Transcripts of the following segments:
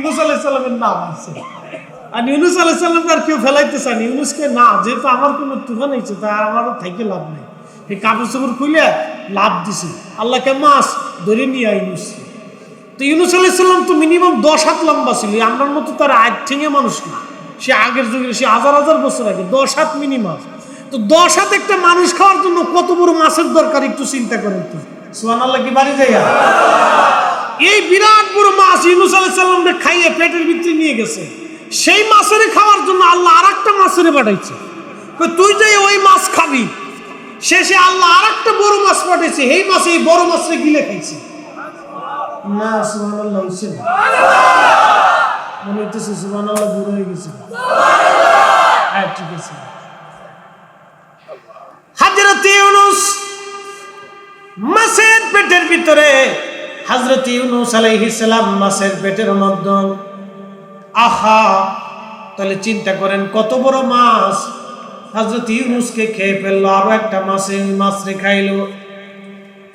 ইউনুস আলাইসাল্লামের নাম আছে। আর ইউনুস আলাইসাল্লাম আর কেউ ফেলাইতে চায়নি। ইউনুসকে না, যেহেতু আমার কোনো তুফান হয়েছে তা আমারও থেকে লাভ নেই। এই কাপড় চাপড় খুলে লাভ দিছে। আল্লাহকে মাছ ধরে নিয়ে ইউনুস। তো ইউনুস আলাইসাল্লাম তো মিনিমাম দশ হাত লম্বা ছিল। আমার মতো তার আগ ঠেঙে মানুষ না। সে আগের যুগে সে হাজার হাজার বছর আগে দশ হাত মিনিমাম তো দশ হাত একটা মানুষ খাওয়ার জন্য কত বড় মাছের দরকার একটু চিন্তা করেন তো। সোহান আল্লাহ কি বাড়ি যাইয়া? এই বিরাট বড় মাছ ইউনুস আলাইসাল্লামকে খাইয়ে পেটের ভিতরে নিয়ে গেছে। সেই মাছের খাওয়ার জন্য আল্লাহ আর একটা মাছের পাঠাইছে। তুই যে ওই মাছ খাবি, শেষে আল্লাহ আর একটা বড় মাছ পাঠাইছে এই মাছ এই বড় মাছরে গিলে খাইছে। হয়ে গেছে। হ্যাঁ মাছের পেটের ভিতরে হজরত ইউনুস আলাইহিস সালাম মাছের পেটের মধ্যে। আহা, তাহলে চিন্তা করেন, কত বড় মাছ। হজরত ইউনুসকে খেয়ে ফেলল, আরও একটা মাছে ওই মাছ খাইলো।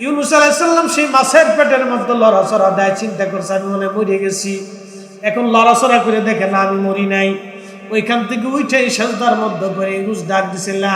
ইউনুস আলাইসাল্লাম সেই মাছের পেটের মধ্যে লড়াচড়া দেয়, চিন্তা করছে, আমি মনে মরে গেছি। এখন লড়াচড়া করে দেখে, না, আমি মরি নাই। ওইখান থেকে উঠে সাজদার মধ্যে করে ইউনুস ডাক দিছে, লা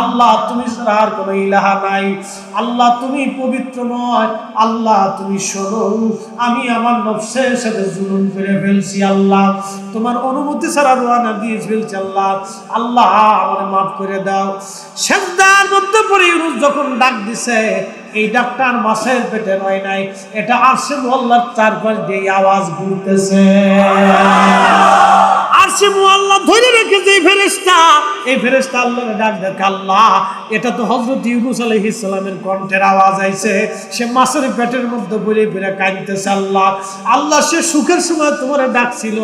আল্লাহ তুমি আর কোনো ইলাহা নাই। আল্লাহ তুমি পবিত্র নয়। আল্লাহ তুমি শোনো আমি আমার নফসের সাথে জুলুম করে ফেলছি, আল্লাহ। তোমার অনুমতি ছাড়া রোয়ানা দিয়ে ফেলছি, আল্লাহ। আল্লাহ, আমার মাফ করে দাও। সেজদার মধ্যে পড়ে ইউনুস যখন ডাক দিছে, এই ডাক্তার মাসের পেটে নয় নাই, এটা আসে মোল্লার চারপাশ দিয়ে আওয়াজ ঘুরতেছে। ডাক দেখ, আল্লাহ, এটা তো হযরত ইউনুস সালামের কণ্ঠের আওয়াজ আইছে। সে মাছের পেটের মধ্যে আল্লাহ সে সুখের সময় তোমারে ডাকছিল।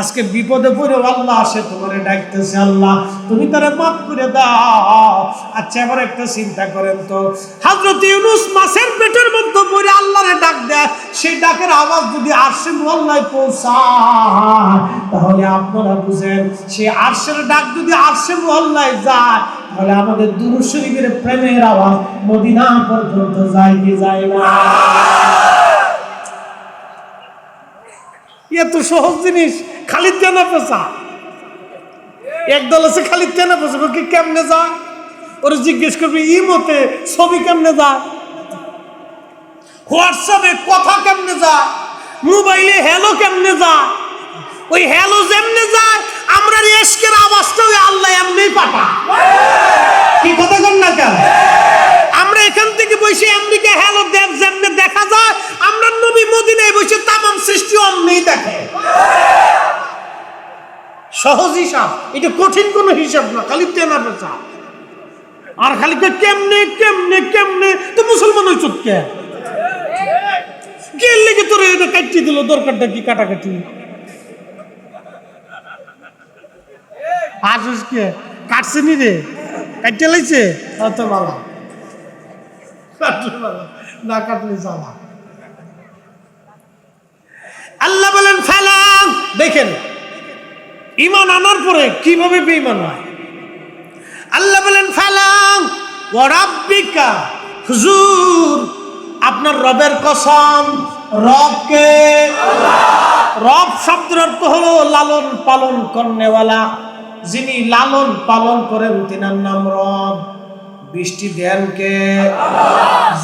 আজকে বিপদে পড়ে আল্লাহ সে তোমারে ডাকতেছে, আল্লাহ, তুমি তারে মাফ করে দাও। আচ্ছা এবার একটা চিন্তা করেন তো। হযরত ইউনুস মাছের পেটের মধ্যে পড়ে আল্লাহরে ডাক দেয়। সেই ডাকের আওয়াজ যদি আরশে মোল্লায় পৌঁছায়, তাহলে আপনারা বুঝেন সে আরশের ডাক যদি আরশে মোল্লায় যায়, তাহলে আমাদের দুরু শরীফের প্রেমের আওয়াজ মদিনা পর্যন্ত যায় কি যায় না? এত সহজ জিনিস, খালি তেনা পেশা একদল আছে খালি তেনা পেশা কি কেমনে যা ওরা জিজ্ঞেস করবে, ই মতে ছবি কেমনে যায়? হোয়াটসঅ্যাপে কথা কেমনে যায়? মোবাইলে হ্যালো কেমনে যায়? ওই হ্যালো যেমনে যায় আমরা এসকের আওয়াজটা ওই আল্লাহ এমনি পাঠা কি কথা কর না কেন? আমরা এখান থেকে বসে আমেরিকা হ্যালো দেব যেমনে দেখা যায় আমরা নবী মদিনায় বসে তামাম সৃষ্টি অমনি দেখে। সহজ হিসাব এটা কঠিন কোনো হিসাব না খালি তেনা পেঁচা আর খালি কেমনে কেমনে কেমনে? তো মুসলমান হইছ কে? কে লেগে তোর এটা কাটি দিল দরকারটা কি কাটাকাটি? আসিস কে কাটছে নি রে কাটতে লাইছে অত ভালো না কাটলে জ্বালা আল্লাহ বলেন ফেলাম দেখেন ইমান আনার পরে কীভাবে বেঈমান হয়? আল্লাহ বলেন ফালাং ওয়ারাব্বিকা হুজুর আপনার রবের কসম রবকে রব শব্দের অর্থ হলো লালন পালন করনেওয়ালা। যিনি লালন পালন করেন, তিনার নাম রব। বৃষ্টি দেন কে?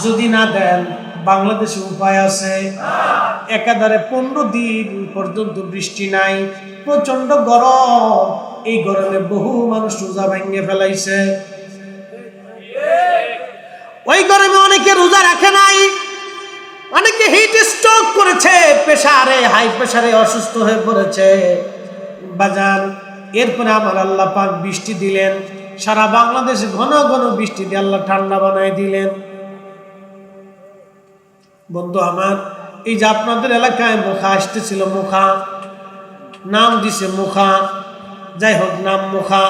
যদি না দেন, বাংলাদেশে উপায় আছে। একাধারে পনেরো দিন পর্যন্ত বৃষ্টি নাই প্রচণ্ড গরম। এই গরমে বহু মানুষ রোজা ভেঙে ফেলাইছে। ওই গরমে অনেকে রোজা রাখে নাই। অনেকে হিট স্ট্রোক করেছে প্রেসারে হাই প্রেসারে অসুস্থ হয়ে পড়েছে। বাজার এরপরে আমার আল্লাহ পাক বৃষ্টি দিলেন। সারা বাংলাদেশে ঘন ঘন বৃষ্টি দিয়ে আল্লাহ ঠান্ডা বানায় দিলেন। বন্ধু আমার, এই যে আপনাদের এলাকায় মুখা আসতেছিল, মুখা, নাম দিছে মুখা। যাই হোক, নাম মুখা।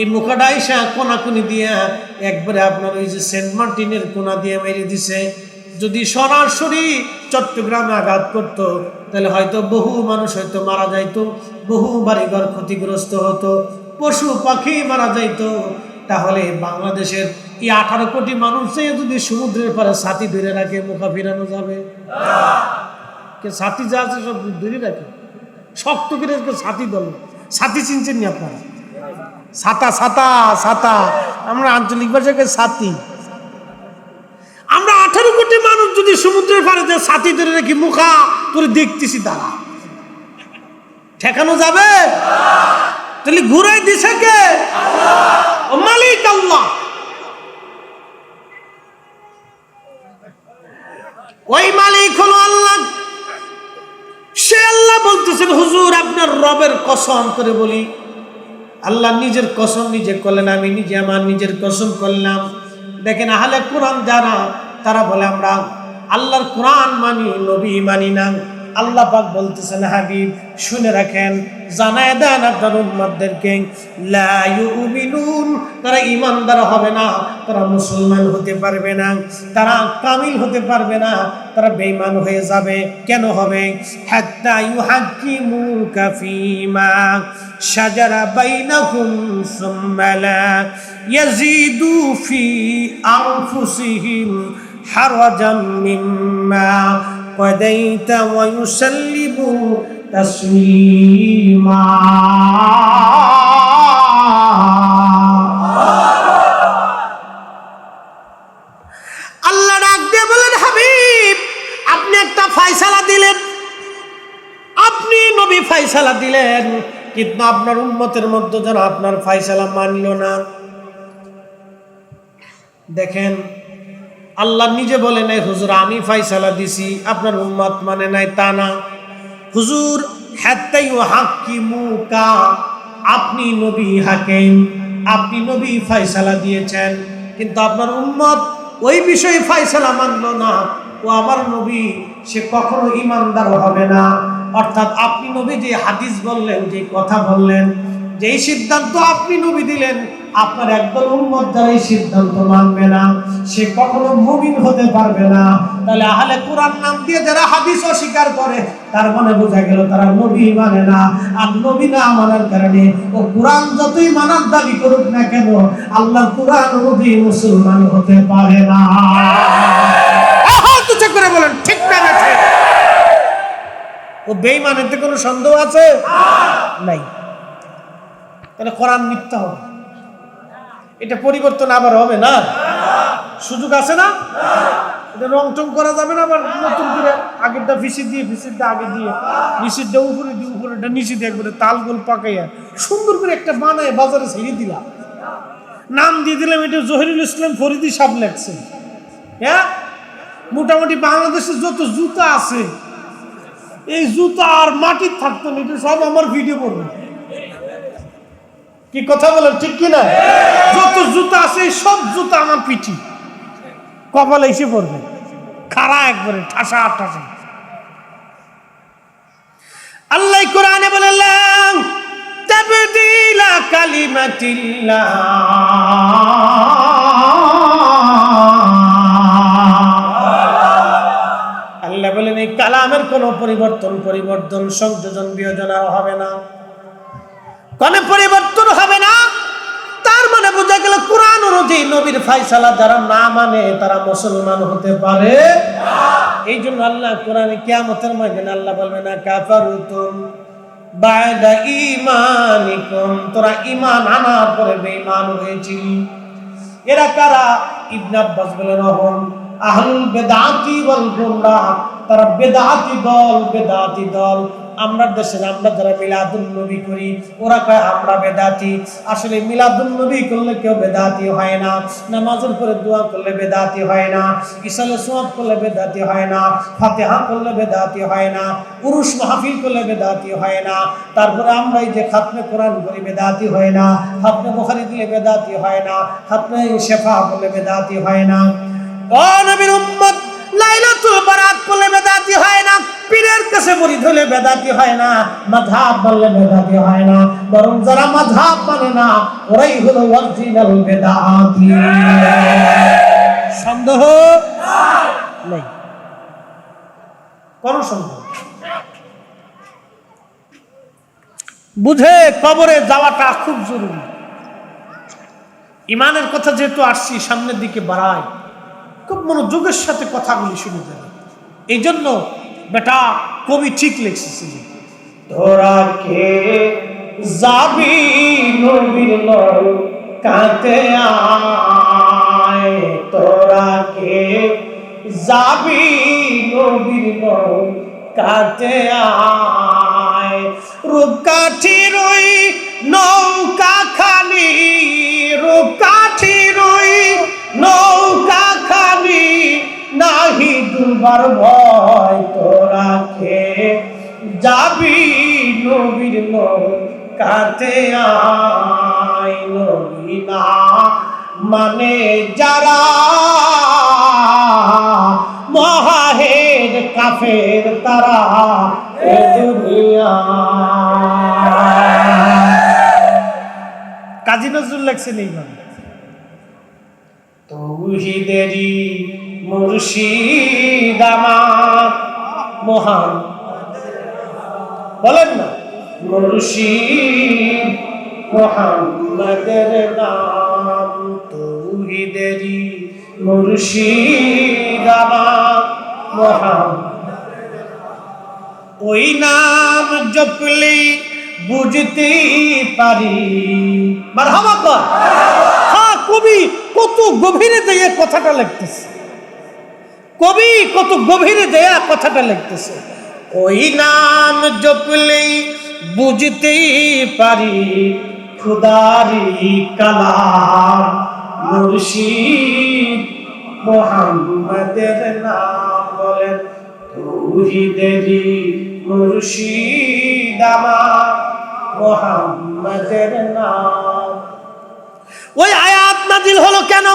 এই মুখাটা আইসা কোনাকুনি দিয়া একবারে আপনার ওই যে সেন্ট মার্টিনের কোনা দিয়ে মেরে দিছে। যদি সরাসরি চট্টগ্রামে আঘাত করতো, তাহলে হয়তো বহু মানুষ হয়তো মারা যাইতো, বহু বাড়িঘর ক্ষতিগ্রস্ত হতো, পশু পাখি মারা যাইতো। তাহলে বাংলাদেশের এই আঠারো কোটি মানুষে যদি সমুদ্রের পারে ছাতি ধরে রাখে, মুখা ফিরানো যাবে? ছাতি যা আছে সব ধরে রাখে? শক্ত করে ছাতি দল ছাতি চিনছেন নি আপনারা? ছাতা ছাতা ছাতা। আমরা আঞ্চলিক ভাষাকে ছাতি? আমরা আঠারো কোটি মানুষ যদি সমুদ্রের পাড়ে যে ছাতি ধরে রাখি মুখা করে দেখতেছি তারা। ঠেকানো যাবে? তাহলে ঘুরাই দিছে কে? মালিক আল্লাহ। ওই মালিক হলো আল্লাহ। সে আল্লাহ বলতেছেন, হুজুর, আপনার রবের কসম করে বলি। আল্লাহ নিজের কসম নিজে করলেন, আমি নিজে আমার নিজের কসম করলাম। দেখেন আহলে কোরআন যারা তারা বলে আমরা আল্লাহর কোরআন মানি নবী মানি না। আল্লাহ পাক বলতেছেন, হাবিব, শুনে রাখেন, জানায় দেন আপনার ইউমিনুন, তারা ইমানদার হবে না, তারা মুসলমান হতে পারবে না, তারা কামিল হতে পারবে না, তারা বেঈমান হয়ে যাবে, কেন হবে? শাজারা বাইনাহুম সুম্মা লা ইয়াজিদু মিম্মা قضيت ويسلموا تسليما আল্লাহ ডাক দিয়ে বলেন হাবিব আপনি একটা ফাইসালা দিলেন আপনি নবী ফাইসালা দিলেন কিন্তু আপনার উন্মতের মধ্যে যেন আপনার ফাইসালা মানল না দেখেন আল্লাহ নিজে বলে নাই, হুজুর, আমি ফাইসালা দিছি, আপনার উম্মত মানে নাই তা না। হুজুর হ্যাত্তাই ও হাক্কি মুকা, আপনি নবী হাকেম, আপনি নবী ফাইসালা দিয়েছেন, কিন্তু আপনার উম্মত ওই বিষয়ে ফাইসালা মানলো না। ও আমার নবী, সে কখনো ইমানদার হবে না। অর্থাৎ আপনি নবী যে হাদিস বললেন, যে কথা বললেন, যেই সিদ্ধান্ত আপনি নবী দিলেন, আপনার একদল উম্মত যারা এই সিদ্ধান্ত মানবে না। সে কখনো মুমিন হতে পারবে না। তাহলে আহলে কোরআন নাম দিয়ে যারা হাদিস অস্বীকার করে, তার মানে বোঝা গেল তারা নবী মানে না। আর নবী না মানার কারণে ও কোরআন যতই মানার দাবি করুক না কেন, আল্লাহ কোরআন নবী মুসলমান হতে পারে না। করে বলেন, ঠিক না ও বেঈমানেতে কোনো সন্দেহ আছে? নাই। তাহলে কোরআন মিথ্যা হবে। এটা পরিবর্তন আবার হবে না? সুযোগ আছে না? এটা রং টং করা যাবে না আবার নতুন করে আগেরটা ভিসি দিয়ে ভিসিরটা আগে দিয়ে নিচেরটা উপরে দিয়ে উপরেটা নিচে দিয়ে একবারে তাল গোল পাকাইয়া সুন্দর করে একটা বানায় বাজারে ছেড়ে দিলাম। নাম দিয়ে দিলাম, এটা জহিরুল ইসলাম ফরিদি সাপ লেখছে হ্যাঁ? মোটামুটি বাংলাদেশে যত জুতা আছে, এই জুতা আর মাটির থাকতো না, এটা সব আমার ভিডিও করবে কি কথা বলেন, ঠিক কি না যত জুতা আছে সব জুতা আমার পিঠি। কপালে এসে পড়বে। খাড়া একবারে, ঠাসা ঠাসা। আল্লাহ কোরআনে বললাম তাবদিলা কালিমাতিল্লাহ। আল্লাহ বলেন, এই কালামের কোনো পরিবর্তন পরিবর্তন, সংযোজন, বিয়োজন হবে না। কোনো পরিবর্তন হবে না। মানে বোঝা গেল কোরআন অনুযায়ী নবীর ফাইসালা যারা না মানে তারা মুসলমান হতে পারে। এই জন্য আল্লাহ কোরআনে কিয়ামতের ময়দানে আল্লাহ বলবে, না কাফারুতুম বায়দা ইমানিকুম তোরা ঈমান আনার পরে বেঈমান হয়েছিলি এরা কারা? ইবনে আব্বাস বলেন হন আহলুল বেদাতি ওয়াল গুমরাহ তারা বেদাতি দল বেদাতি দল। আমরা দেশে আমরা যারা মিলাদুল নবী করি, ওরা কয়, আমরা বেদাতি। আসলে মিলাদুল নবী করলে কেউ বেদাতি হয় না। নামাজের পরে দোয়া করলে বেদাতি হয় না। ইসালে সোয়াব করলে বেদাতি হয় না। ফাতেহা করলে বেদাতি হয় না। পুরুষ মাহফিল করলে বেদাতি হয় না। তারপরে আমরা এই যে খাতমে কোরআন করি বেদাতি হয় না। খাতমে বুখারি দিলে বেদাতি হয় না। খাতমে শেফা করলে বেদাতি হয় না। ও নবীর উম্মত, লাইলাতুল বারাত করলে বেদাতি হয় না। পীরের কাছে মুড়ি ধরলে বেদাতি হয় না, মাধাব বললে বেদাতি হয় না, বরং যারা মাধাব মানে না, ওরাই হলো অরিজিনাল বেদাতি। সন্দেহ? নেই। কোন সন্দেহ? বুঝে কবরে যাওয়াটা খুব জরুরি। ইমানের কথা যেহেতু আসছি, সামনের দিকে বাড়ায় খুব মনোযোগের সাথে কথাগুলি শুনে যাবে। এই জন্য বেটা, কবি ঠিক লিখছে তোরা কে? যাবি নবীর নয় কাঁতে আয়। তোরা কে? যাবি নবীর নয় কাঁতে আয়। রূপকাঠির ওই নৌকা খালি রূপকাঠির ওই নৌকা খালি, নাহি দুবার ভয়। যাবি নবীর নৌকাতে আয় নবী না মানে যারা মহাহের কাফের, তারা এ দুনিয়া কাজী নজরুল লেখছেন এইভাবে। তৌহিদেরি মুর্শিদ আমার মহান বলেন না। মুর্শিদ মোহাম্মদের নাম তৌহিদেরি মুর্শিদ আমার ওই নাম জপলি বুঝতে পারি। মারহামা কর হ্যাঁ কবি, কত গভীরে দেয়া কথাটা লিখতেছে। কবি, কত গভীরে দেয়া কথাটা লিখতেছে। ওই নাম জপলেই বুঝতে পারি খুদারি কালাম মুর্শিদ মোহাম্মদের নাম বলেন তৌহিদেরি মুর্শিদ আমার মোহাম্মদের নাম ওই আয়াত নাজিল হলো কেন?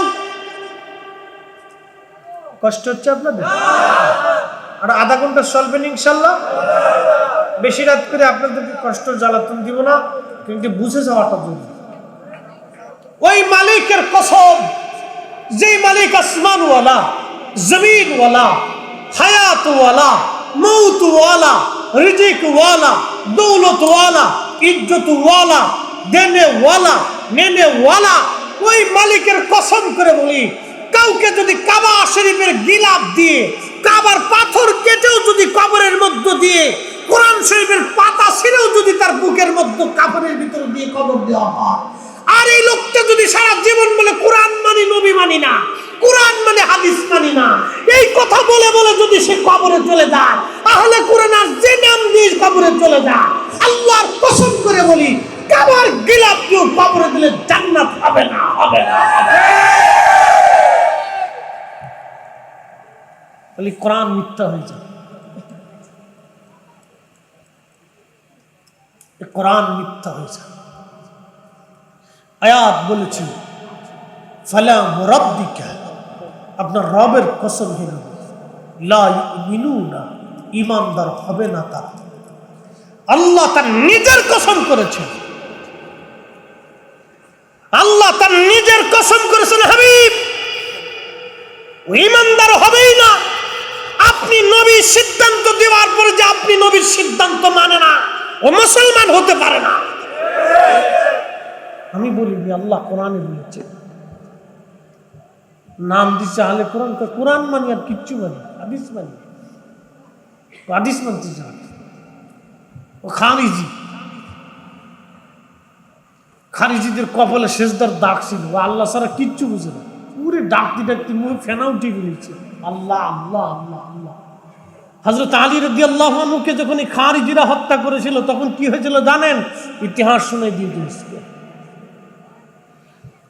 কষ্ট হচ্ছে আপনাদের? আর আধা ঘণ্টা চলবেন ইনশাল্লাহ। বেশি রাত করে আপনাদেরকে কষ্ট জ্বালাতন দিব না কিন্তু বুঝে যাওয়াটা জরুরি। ওই মালিকের কসম যে মালিক আসমানওয়ালা, জমিনওয়ালা, হায়াতওয়ালা মৌতওয়ালা রিজিকওয়ালা, দৌলতওয়ালা, ইজ্জতওয়ালা, দেনেওয়ালা, নেনেওয়ালা, ওই মালিকের কসম করে বলি, কাউকে যদি কাবা শরীফের গিলাপ দিয়ে কাবার পাথর কেটেও যদি কবরের মধ্য দিয়ে, কোরআন শরীফের পাতা ছিঁড়েও যদি তার বুকের মধ্যে কাপড়ের ভিতরে দিয়ে কবর দেওয়া হয়। আর এই লোকটা যদি সারা জীবন বলে, কোরআন মানি, নবী মানি না। কোরআন মানে হাদিস মানি না। এই কথা বলে বলে যদি সে কবরে চলে যায়, তাহলে কোরআন আর যে নাম দিয়ে কবরে চলে যায়, আল্লাহর কসম করে বলি, কাবার গিলাপ কেউ কবরে দিলে জান্নাত হবে না হবে না হবে না। বলি কোরআন মিথ্যা হয়ে যায় কোরআন মিথ্যা হয়ে যায় আয়াত বলেছি, ফালা মুরাব্বিকা আপনার রবের কসম হইল ইউমিনুনা ইমানদার হবে না তারা। আল্লাহ তার নিজের কসম করেছেন। আল্লাহ তার নিজের কসম করেছেন হাবিব। ইমানদার হবেই না। আপনি নবীর সিদ্ধান্ত দেওয়ার পরে যে আপনি নবীর সিদ্ধান্ত মানে না ও মুসলমান হতে পারে না। আমি বলিনি আল্লাহ কোরআনে বলেছে। নাম দিচ্ছে আলে কোরআন কয়, কোরআন মানি আর কিচ্ছু মানি হাদিস মানি। হাদিস মানতে চান। ও খারিজি। খারিজিদের কপালে শেষদার দাগ ছিল আল্লাহ সারা কিচ্ছু বুঝে না। পুরে ডাকতে ডাকতে মুখে ফেনা উঠে আল্লাহ আল্লাহ আল্লাহ আল্লাহ। হজরত আলী রদি আল্লাহ মুখে যখন এই খারিজিরা হত্যা করেছিল, তখন কি হয়েছিল জানেন? ইতিহাস শুনে দিয়ে দিয়েছিল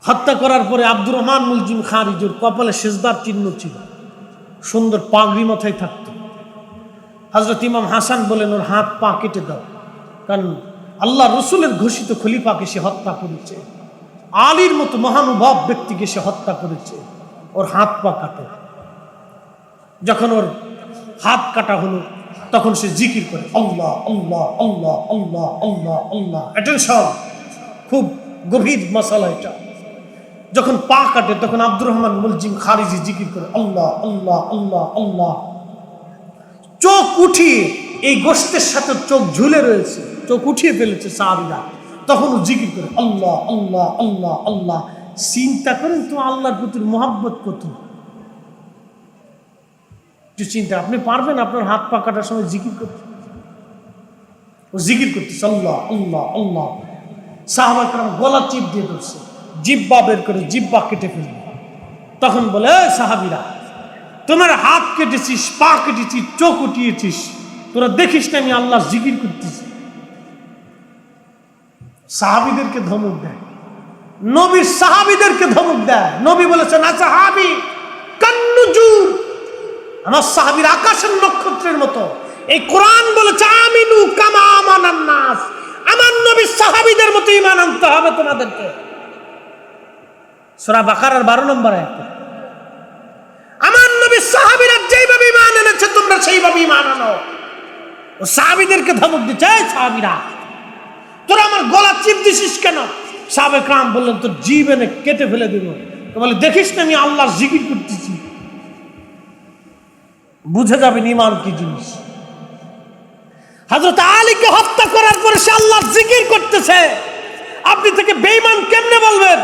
হত্যা করার পরে আব্দুর রহমান মুলজিম খারিজুর কপালে শেষদার চিহ্ন ছিল। সুন্দর পাগড়ি মাথায় থাকতো। হজরত ইমাম হাসান বলেন, ওর হাত পা কেটে দাও। কারণ আল্লাহ রসুলের ঘোষিত খলিফাকে সে হত্যা করেছে। আলীর মতো মহানুভব ব্যক্তিকে সে হত্যা করেছে। ওর হাত পা কাটে। যখন ওর হাত কাটা হলো, তখন সে জিকির করে, আল্লাহ আল্লাহ আল্লাহ আল্লাহ আল্লাহ আল্লাহ। অ্যাটেনশন খুব গভীর মশালা এটা। যখন পা কাটে, তখন আব্দুর রহমান মুলজিম খারিজি জিকির করে, আল্লাহ আল্লাহ আল্লাহ আল্লাহ। চোখ উঠিয়ে, এই গোষ্ঠের সাথে চোখ ঝুলে রয়েছে, চোখ উঠিয়ে ফেলেছে সাহাবিরা। তখনও জিকির করে, আল্লাহ আল্লাহ আল্লাহ আল্লাহ। চিন্তা করেন তো আল্লাহর প্রতি মোহাব্বত কত? একটু চিন্তা, আপনি পারবেন আপনার হাত পা কাটার সময় জিকির করতে? ও জিকির করতেছে আল্লাহ আল্লাহ। আল্লাহ সাহাবাকরাম গলা চিপ দিয়ে ধরছে, জিব্বা বের করে জিব্বা কেটে ফেলবে তখন বলে সাহাবিরা, তোমার হাত কেটেছিস, পা কেটেছিস, চোখ উঠিয়েছিস, তোরা দেখিস না আমি আল্লাহ জিকির করতেছি? সাহাবিদেরকে ধমক দেয়। নবীর সাহাবিদেরকে ধমক দেয়। নবী বলেছেন না সাহাবি, কান্নুজুর আমার সাহাবির আকাশের নক্ষত্রের মতো। এই কোরআন বলেছে, আমিনু কামা আমার নবীর সাহাবিদের মতো ইমান আনতে হবে তোমাদেরকে। সূরা 12 নম্বর আমার সাহাবীরা যেইভাবে ইমান এনেছে, তোমরা সেইভাবে ইমান আনো। ও সাহাবীদেরকে ধমক দিচ্ছে সাহাবীরা, তোরা আমার গলা চিপ দিছিস কেন? সাবেক রাম বললেন, তোর জীবনে কেটে ফেলে দিব। বলে, দেখিস না আমি আল্লাহর জিকির করতেছি। বুঝে যাবেন ইমান কি জিনিস। হজরত আলীকে হত্যা করার পরে সে আল্লাহর জিকির করতেছে। আপনি থেকে বেঈমান কেমনে বলবেন?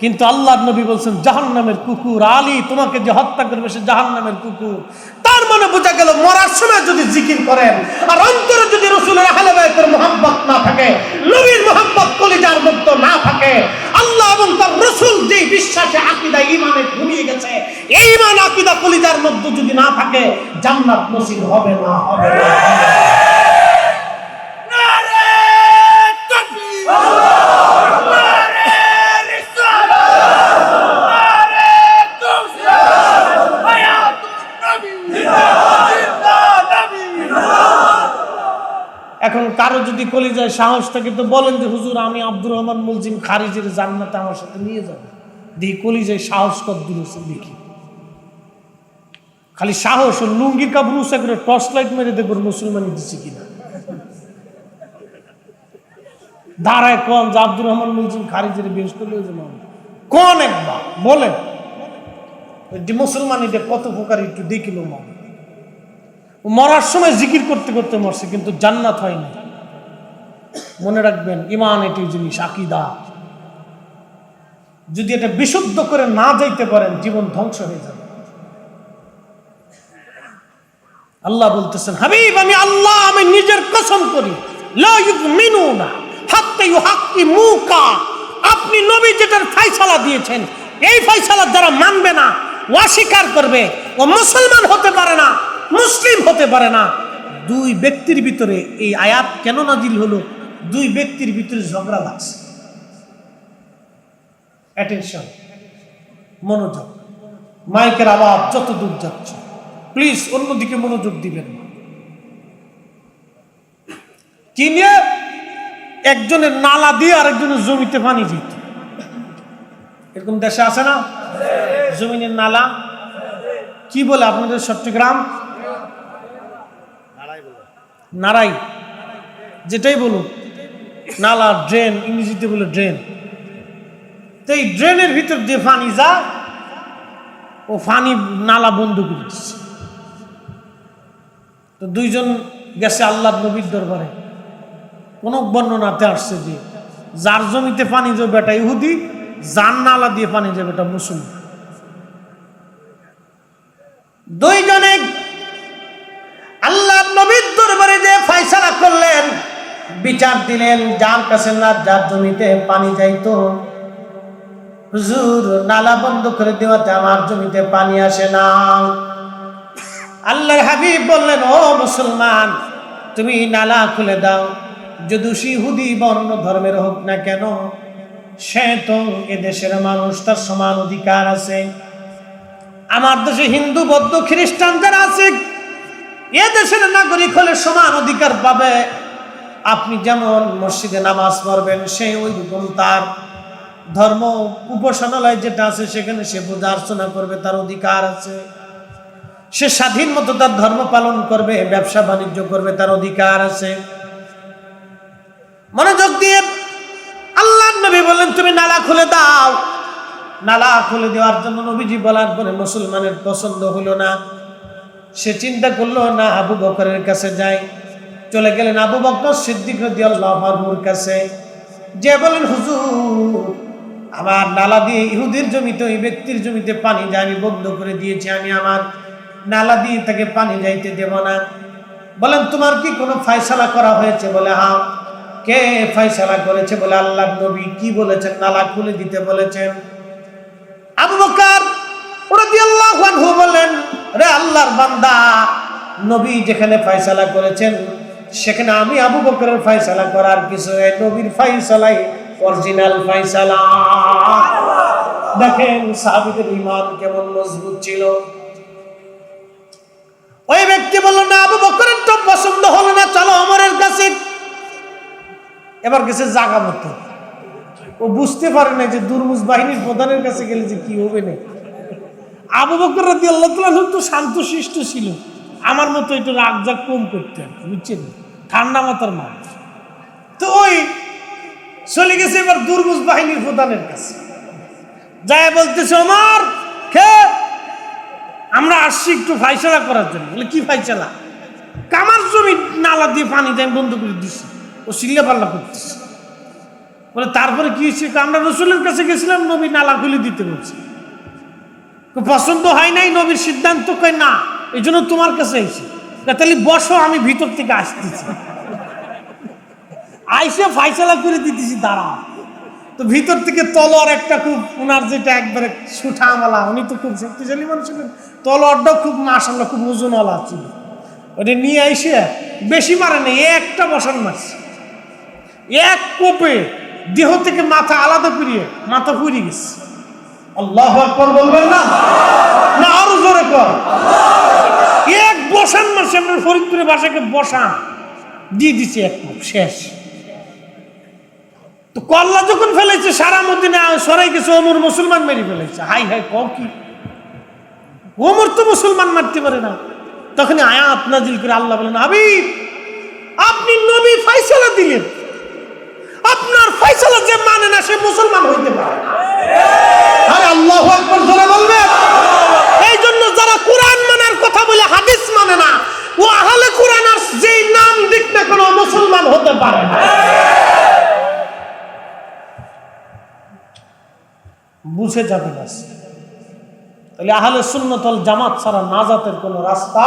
কিন্তু আল্লাহ নবী বলছেন জাহান নামের কুকুর, আলী তোমাকে যে হত্যা করবে সে জাহান নামের কুকুর। তার মানে বোঝা গেল, মরার সময় যদি জিকির করেন, আর অন্তরে যদি রসুলের আহলে বাইতের মোহাম্মত না থাকে, নবীর মোহাম্মত কলিজার মুক্ত না থাকে আল্লাহ এবং তার রসুল যে বিশ্বাসে আকিদা ইমানে ঘুমিয়ে গেছে, এই ইমান আকিদা কলিজার মধ্যে যদি না থাকে, জান্নাত নসিব হবে না হবে না। এখন কারও যদি কলিজায় সাহস থাকে তো বলেন যে, হুজুর, আমি আব্দুর রহমান মুলজিম খারিজের জান্নাতে আমার সাথে নিয়ে যাবে। দেখি কলিজায় সাহস কত দূর আছে দেখি। খালি সাহস ও লুঙ্গির কাপড় উঁচা করে টর্চ লাইট মেরে দেখব মুসলমানি দিচ্ছে কিনা? দাঁড়ায় কন যে, আব্দুর রহমান মুলজিম খারিজের বেশ করলে কোন একবার? বলেন। ওই যে মুসলমানিদের কত প্রকার একটু দেখিল মা ও মরার সময় জিকির করতে করতে মরছে, কিন্তু জান্নাত হয়নি মনে রাখবেন ইমান এটি জিনিস, আকিদা। যদি এটা বিশুদ্ধ করে না যাইতে পারেন, জীবন ধ্বংস হয়ে যাবে। আল্লাহ বলতেছেন, হাবিব, আমি আল্লাহ, আমি নিজের কসম করি। ইউমিনুনা হাত্তা ইউহাক্কিমুকা। আপনি নবী যেটার ফয়সালা দিয়েছেন, এই ফয়সালা যারা মানবে না, অস্বীকার করবে, ও মুসলমান হতে পারে না, মুসলিম হতে পারে না। দুই ব্যক্তির ভিতরে এই আয়াত কেন নাজিল হলো? দুই ব্যক্তির ভিতরে ঝগড়া লাগছে। অ্যাটেনশন মনোযোগ। মাইকের আওয়াজ যত দূর যাচ্ছে। প্লিজ অন্যদিকে মনোযোগ দিবেন কি নিয়ে? একজনের নালা দিয়ে আরেকজনের জমিতে পানি দিত। এরকম দেশে আছে না? জমিনের নালা? কি বলে আপনাদের চট্টগ্রাম নারাই, যেটাই বলুন, নালা, ড্রেন, ইংরেজিতে বলে ড্রেন। তো এই ড্রেনের ভিতর দিয়ে পানি যা, ও পানি নালা বন্ধ করে দিচ্ছে। তো দুইজন গেছে আল্লাহ নবীর দরবারে। কোনো বর্ণনাতে আসছে যে, যার জমিতে পানি যাবে এটা ইহুদি, যার নালা দিয়ে পানি যাবে এটা দুইজনে বিচার দিলেন, যার কাছে না, যার জমিতে পানি যাইতো। হুজুর, নালা বন্ধ করে দেওয়াতে আমার জমিতে পানি আসে না। আল্লাহর হাবিব বললেন, ও মুসলমান, তুমি নালা খুলে দাও। যদি সিহুদি বর্ণ ধর্মের হোক না কেন, সে তো এদেশের মানুষ, তার সমান অধিকার আছে। আমার দেশে হিন্দু, বৌদ্ধ, খ্রিস্টান যারা আছে এ দেশের নাগরিক হলে সমান অধিকার পাবে। আপনি যেমন মসজিদে নামাজ পড়বেন সে ওই রকম তার ধর্ম উপাসনালয় যেটা আছে, সেখানে সে পূজা অর্চনা করবে, তার অধিকার আছে। সে স্বাধীন মতো তার ধর্ম পালন করবে, ব্যবসা বাণিজ্য করবে, তার অধিকার আছে। মনোযোগ দিয়ে আল্লাহ নবী বললেন, তুমি নালা খুলে দাও। নালা খুলে দেওয়ার জন্য নবীজি বলার পরে মুসলমানের পছন্দ হলো না। সে চিন্তা করল, না, আবু বকরের কাছে যাই। চলে গেলেন আবু বকর সিদ্দিক রাদিয়াল্লাহুর কাছে। যে বলেন, হুজুর, আমার নালা দিয়ে ইহুদির জমিতে, ওই ব্যক্তির জমিতে পানি যায়, আমি বন্ধ করে দিয়েছি, আমি আমার নালা দিয়ে তাকে পানি যাইতে দেব না। বলেন, তোমার কি কোনো ফায়সালা করা হয়েছে? বলে হ্যাঁ কে ফায়সালা করেছে? বলে আল্লাহ নবী কি বলেছেন? নালা খুলে দিতে বলেছেন। আবু বকর বলেন, রে আল্লাহর বান্দা, নবী যেখানে ফয়সালা করেছেন সেখানে আমি আবু বকরের ফয়সালা করার কিছু নবীর ফয়সালাই অরিজিনাল ফয়সালা। দেখেন সাহাবীদের ঈমান কেমন মজবুত ছিল। ওই ব্যক্তি বলল, না, আবু বকরের তো পছন্দ হলো না, চলো অমরের কাছে। এবার গেছে জাগা মতো ও বুঝতে পারে না যে দুর্মুজ বাহিনীর প্রধানের কাছে গেলে যে কি হবে না। আবু বকর রাদি আল্লাহ তো শান্তশিষ্ট ছিল। আমার মতো একটু রাগ জাগ কম করতে কি, বুঝছেন? ঠান্ডা মাথার মানুষ। তো ওই চলে গেছে এবার দুর্মুজ বাহিনীর প্রধানের কাছে। যায় বলতেছে আমার খে আমরা আসছি একটু ফাইসলা করার জন্য। বলে কি ফাইসলা? কামার জমি নালা দিয়ে পানি দেন বন্ধ করে দিচ্ছে ও সিল্লা পাল্লা করতেছে। বলে তারপরে কি হয়েছে? আমরা রসুলের কাছে গেছিলাম নবী নালা খুলে দিতে বলছে। পছন্দ হয় নাই নবীর সিদ্ধান্ত? কয় না। এই জন্য তোমার কাছে এসে তাহলে বসো আমি ভিতর থেকে আসতেছি। আইসে ফাইসলা করে দিতেছি দাঁড়া তো ভিতর থেকে তলোয়ার একটা খুব ওনার যেটা একবারে সুঠা আমলা উনি তো খুব শক্তিশালী মানুষ ছিলেন। তলোয়ারটাও খুব মাসাল্লাহ খুব ওজনওয়ালা ছিল। ওটা নিয়ে আইসে বেশি মারে নেই একটা বসান মারছে এক কোপে দেহ থেকে মাথা আলাদা করিয়ে মাথা পুড়ে গেছে। আল্লাহ আকবর বলবেন না? না আরও জোরে কর। বসান মারছে আমরা ফরিদপুরে বাসাকে বসান। দিয়ে দিছে এক শেষ। তো কল্লা যখন ফেলেছে সারা মদিনা সরাই গেছে ওমর মুসলমান মেরে ফেলেছে। হাই হাই ক কি? ওমর তো মুসলমান মারতে পারে না। তখন আয়াত নাজিল করে আল্লাহ বলেন হাবিব আপনি নবী ফাইসালা দিলেন। আপনার ফাইসালা যে মানে না সে মুসলমান হইতে পারে না। আরে আল্লাহ আকবর ধরে বলবে এই জন্য যারা কোরআন বলে হাদিস মানে না। ও আহলে কোরআন যেই নাম দিক না কোনো মুসলমান হতে পারে না। বুঝে যাবে না তাহলে আহলে সুন্নতল জামাত ছাড়া নাজাতের কোনো রাস্তা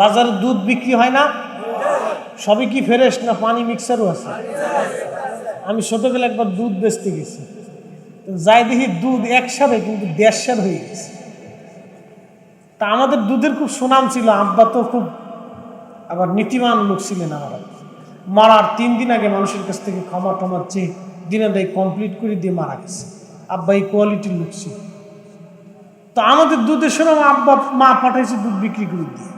বাজারে দুধ বিক্রি হয় না? সবই কি ফ্রেশ না পানি মিক্সারও আছে? আমি ছোটবেলা একবার দুধ বেচতে গেছি। যাই দেখি দুধ একসাথে কিন্তু দেড়শার হয়ে গেছে। তা আমাদের দুধের খুব সুনাম ছিল, আব্বা তো খুব আবার নীতিমান লোক ছিলেন আমার মারার তিন দিন আগে মানুষের কাছ থেকে ক্ষমা টমা চেয়ে দিনে দেয় কমপ্লিট করে দিয়ে মারা গেছে। আব্বা এই কোয়ালিটির লোক ছিল। তো আমাদের দুধের সুনাম আব্বা মা পাঠাইছে দুধ বিক্রি করে দিয়ে।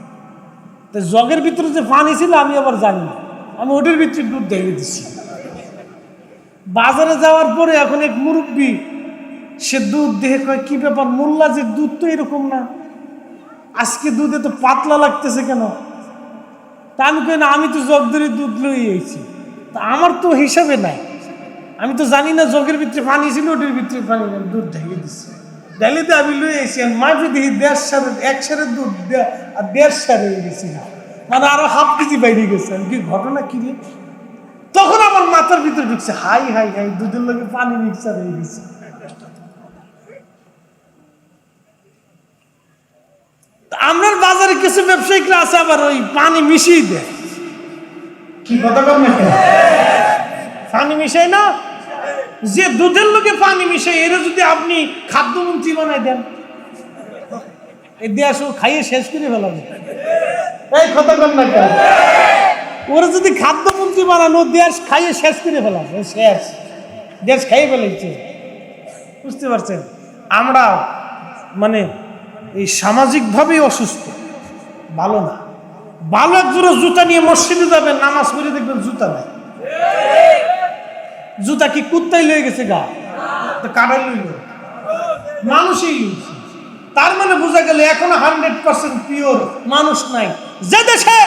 তো জগের ভিতরে যে পানি ছিল, আমি আবার জানি না। আমি ওটার ভিতরে দুধ দেখে দিচ্ছি বাজারে যাওয়ার পরে এখন এক মুরব্বী, সে দুধ দেখে কয়, কি ব্যাপার, মোল্লা যে দুধ তো এরকম না। আজকে দুধ এত পাতলা লাগতেছে কেন? তা আমি কই না, আমি তো জগ ধরে দুধ লই আইছি। তা আমার তো হিসাবে নাই। আমি তো জানি না জগের ভিতরে পানি ছিল, ওটার ভিতরে পানি দুধ ঢেকে দিচ্ছে ডালিতে আমি লই আইছি, আর মাঝে দেখি দেড় সারে এক সারে দুধ আর দেড় সার গেছি মানে আরও হাফ কেজি বাইরে গেছে। আমি কি ঘটনা কি তখন আমার মাথার ভিতরে ঢুকছে, হাই হাই হাই, দুধের লোকে পানি মিক্সার হয়ে গেছে। আমরার বাজারে কিছু ব্যবসায়িকরা আছে আবার ওই পানি মিশিয়ে দেয়। কি কথা পানি মিশাই না? যে দুধের লোকে পানি মিশাই এরা যদি আপনি খাদ্যমন্ত্রী বানাই দেন এই ও খাইয়ে শেষ করে ফেলাবে। এই কথা কর না কেন? ওরা যদি খাদ্যমন্ত্রী বানানো দেশ খাইয়ে শেষ করে ফেলাবে। ও শেষ। দেশ খাইয়ে ফেলেছে। বুঝতে পারছেন? আমরা মানে এই সামাজিকভাবেই অসুস্থ। ভালো না। ভালো এক জোড়া জুতা নিয়ে মসজিদে যাবেন, নামাজ পড়ে দেখবেন জুতা নাই। জুতা কি কুত্তাই লয়ে গেছে গা? কাটাই লইল? মানুষই তার মানে বোঝা গেল এখনও হান্ড্রেড পার্সেন্ট পিওর মানুষ নাই। যে দেশে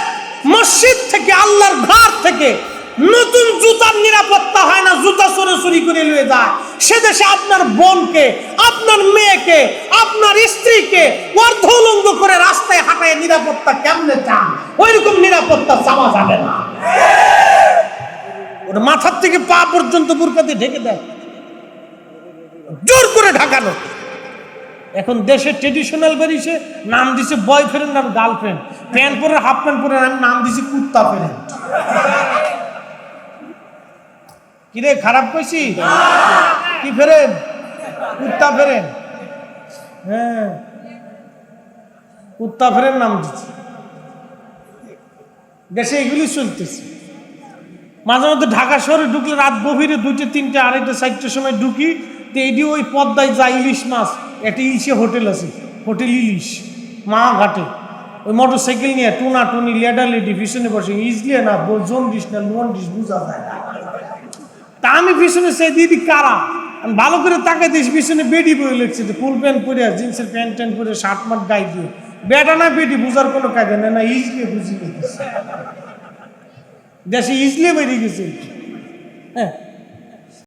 মসজিদ থেকে আল্লাহর ঘর থেকে নতুন জুতার নিরাপত্তা হয় না, জুতা চোরে চুরি করে লয়ে যায়। সে দেশে আপনার বোনকে, আপনার মেয়েকে, আপনার স্ত্রীকে অর্ধলঙ্গ করে রাস্তায় হাঁটায় নিরাপত্তা কেমনে চান? ওইরকম নিরাপত্তা চাওয়া যাবে না। ওটা মাথার থেকে পা পর্যন্ত বুরকা দিয়ে ঢেকে দেয়। জোর করে ঢাকানো। এখন দেশে ট্রেডিশনাল বেরিয়েছে নাম দিছে বয়ফ্রেন্ড আর গার্লফ্রেন্ড প্যান্ট পরে হাফ প্যান্ট পরে আমি নাম দিছি কুত্তা প্যান্ট। কিরে, খারাপ কইছি কি ফেরেন কুত্তা ফেরেন হ্যাঁ। কুত্তা ফেরেন নাম দিচ্ছে দেশে এগুলি চলতেছে। মাঝে মধ্যে ঢাকা শহরে ঢুকলে রাত গভীরে দুইটা, তিনটে, আড়াইটা, চারটের সময় ঢুকি, তো এইটি ওই পদ্মায় যা ইলিশ মাছ। একটা ইলিশে হোটেল আছে। হোটেল ইলিশ। মা ঘাটে। ওই মোটর সাইকেল নিয়ে টুনা টুনি লেডা লেডি পিছনে বসে। ইজলে না, বোঝন দিস না লোন দিস, বুঝা যায় না। তা আমি পিছনে সেই দিদি কারা? আমি ভালো করে তাকাই দিস পিছনে বেডি বই লিখছে ফুল প্যান্ট পরে জিন্সের প্যান্ট ট্যান্ট পরে শার্ট মার্ট গাই দিয়ে। বেটা না বেডি, বুঝার কোনো কাজে না না ইজলে বুঝিয়ে দেশে ইজলে বেরিয়ে গেছে। হ্যাঁ।